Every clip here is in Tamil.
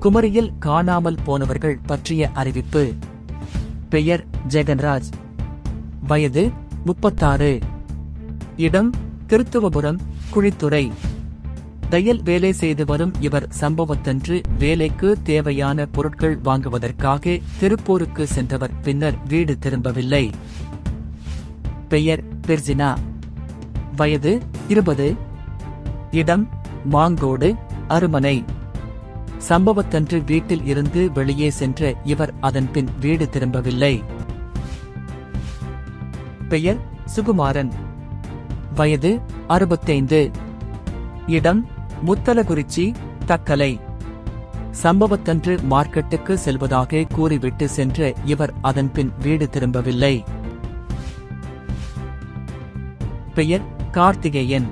குமரியில் காணாமல் போனவர்கள் பற்றிய அறிவிப்பு. பெயர் ஜெகன்ராஜ். வயது முப்பத்தாறு. இடம் திருத்துவபுரம் குழித்துறை. தையல் வேலை செய்து வரும் இவர் சம்பவத்தன்று வேலைக்கு தேவையான பொருட்கள் வாங்குவதற்காக திருப்பூருக்கு சென்றவர் பின்னர் வீடு திரும்பவில்லை. பெயர் பெர்ஜினா வயது இருபது. இடம் மாங்கோடு அருமனை. சம்பவத்தன்று வீட்டில் இருந்து வெளியே சென்ற இவர் அதன் பின் வீடு திரும்பவில்லை. பெயர் சுகுமாரன். வயது அறுபத்தைந்து. இடம் முத்தலகுறிச்சி தக்கலை. சம்பவத்தன்று மார்க்கெட்டுக்கு செல்வதாக கூறிவிட்டு சென்ற இவர் அதன் பின் வீடு திரும்பவில்லை. பெயர் கார்த்திகேயன்.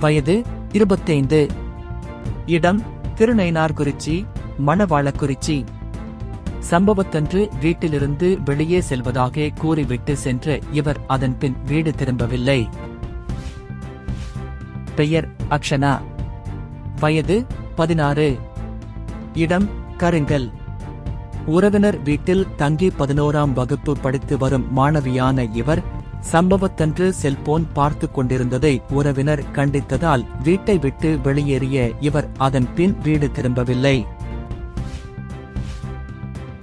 வயது இருபத்தைந்து. இடம் திருநைனார்குறிச்சி மணவாளக்குறிச்சி சம்பவத்தன்று வீட்டிலிருந்து வெளியே செல்வதாக கூறிவிட்டு சென்ற இவர் அதன் பின் வீடு திரும்பவில்லை. பெயர் அக்ஷனா. வயது பதினாறு. இடம் கருங்கல். உறவினர் வீட்டில் தங்கி பதினோராம் வகுப்பு படித்து வரும் மாணவியான இவர் சம்பவத்தன்று செல்போன் பார்த்து கொண்டிருந்ததை உறவினர் கண்டித்ததால் வீட்டை விட்டு வெளியேறிய இவர் அதன் பின் வீடு திரும்பவில்லை.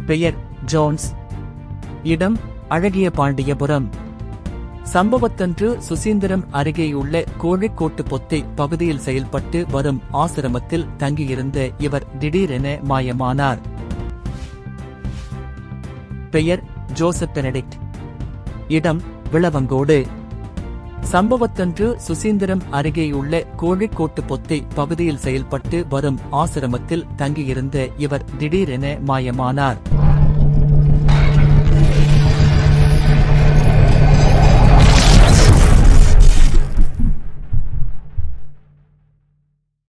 பெயர் ஜோன்ஸ். இடம் அழகிய பாண்டியபுரம் சம்பவத்தன்று சுசீந்திரம் அருகேயுள்ள கோழிக்கோட்டு பொத்தை பகுதியில் செயல்பட்டு வரும் ஆசிரமத்தில் தங்கியிருந்த இவர் திடீரென மாயமானார். பெயர் ஜோசப் பெனடிக்ட். இடம் விளவங்கோடு. சம்பவத்தன்று சுசீந்திரம் அருகேயுள்ள கோழிக்கோட்டு பொத்தை பகுதியில் செயல்பட்டு வரும் ஆசிரமத்தில் தங்கியிருந்த இவர் திடீரென மாயமானார்.